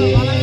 Thank you.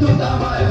বিদ্যুৎ আমায়